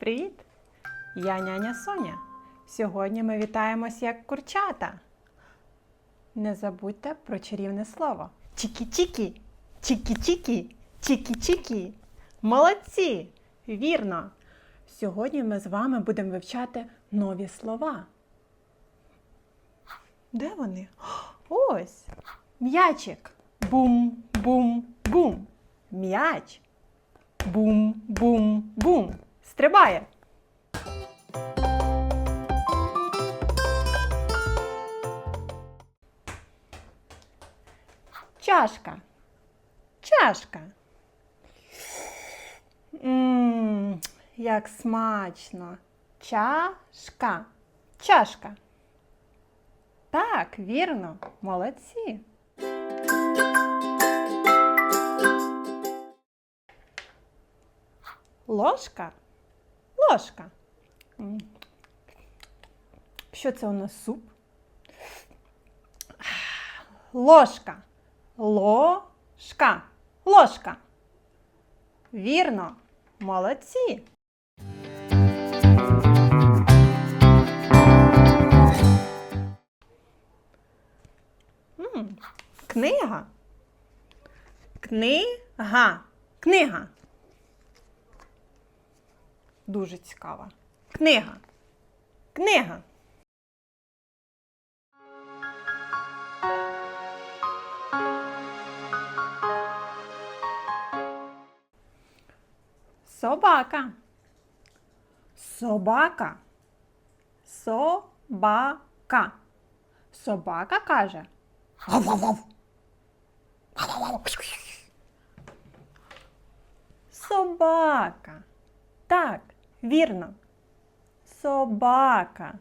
Привіт! Я няня Соня. Сьогодні ми вітаємось як курчата. Не забудьте про чарівне слово. Чікі-чікі, чікі-чікі, чікі-чікі. Молодці! Вірно! Сьогодні ми з вами будемо вивчати нові слова. Де вони? Ось! М'ячик. Бум-бум-бум. М'яч. Бум-бум-бум. Стрибає. Чашка. Чашка. Мм, як смачно. Чашка. Чашка. Так, вірно, молодці. Ложка. Ложка. Що це у нас суп? Ложка. Ложка. Ложка. Вірно. Молодці. Книга. Книга. Книга. Дуже цікава. Книга. Книга. Собака. Собака. Собака. Собака каже. Собака. Так, вірно. Собака.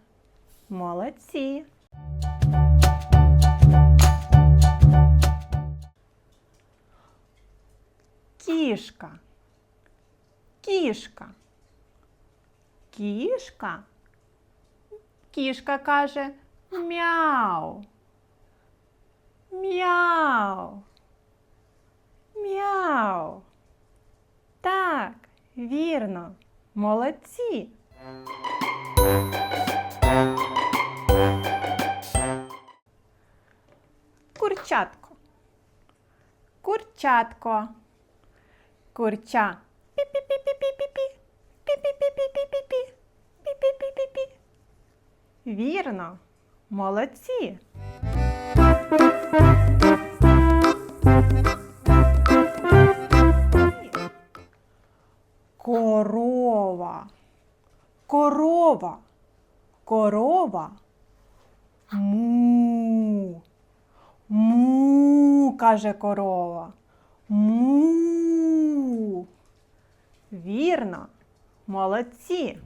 Молодці. Кішка. Кішка. Кішка. Кішка каже мяу. Мяу. Мяу. Так, вірно. Молодці. Курчатко. Курчатко. Курча. Пі-пі-пі-пі-пі-пі. Пі-пі-пі-пі-пі. Вірно. Молодці. Корова. Корова. Корова. Му. Му, каже корова. Му. Вірно. Молодці.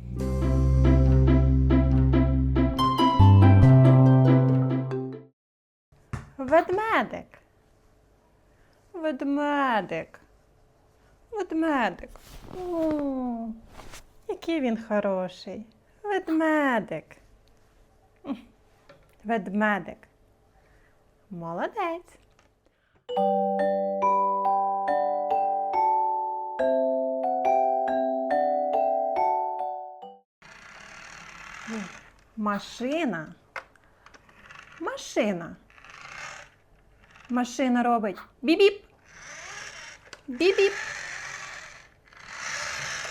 Ведмедик. Ведмедик. Ведмедик. О, який він хороший. Ведмедик. Ведмедик. Молодець. Машина. Машина. Машина робить біп-біп. Біп-біп.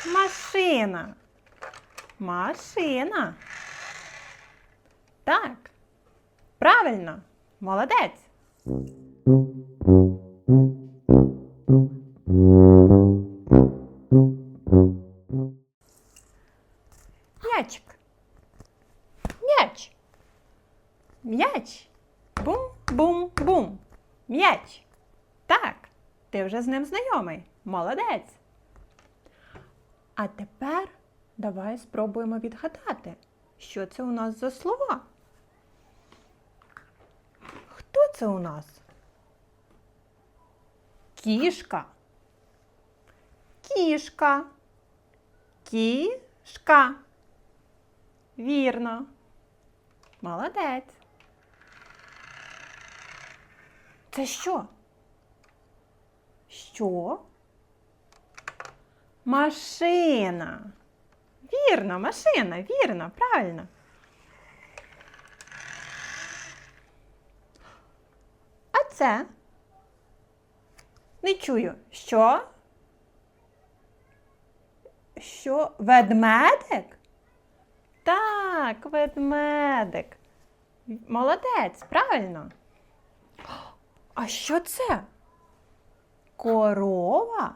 Машина. Машина. Так. Правильно. Молодець. М'ячик. М'яч. М'яч. Бум-бум-бум. М'яч. Так, ти вже з ним знайомий. Молодець. А тепер давай спробуємо відгадати, що це у нас за слова. Хто це у нас? Кішка. Кішка. Кішка. Вірно. Молодець. Це що? Що? Машина. вірно, машина, вірно, правильно. А це? Не чую. Що? Що? Ведмедик? Так, ведмедик. Молодець, правильно. А що це? Корова?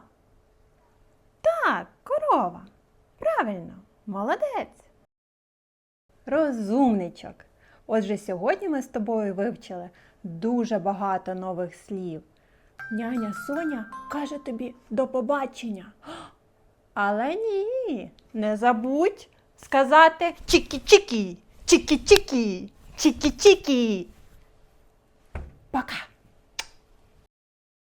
Так, корова. Правильно, молодець. Розумничок. Отже, сьогодні ми з тобою вивчили дуже багато нових слів. Няня Соня каже тобі до побачення. Але ні, не забудь сказати чікі-чікі, чікі-чікі, чікі-чікі. Пока.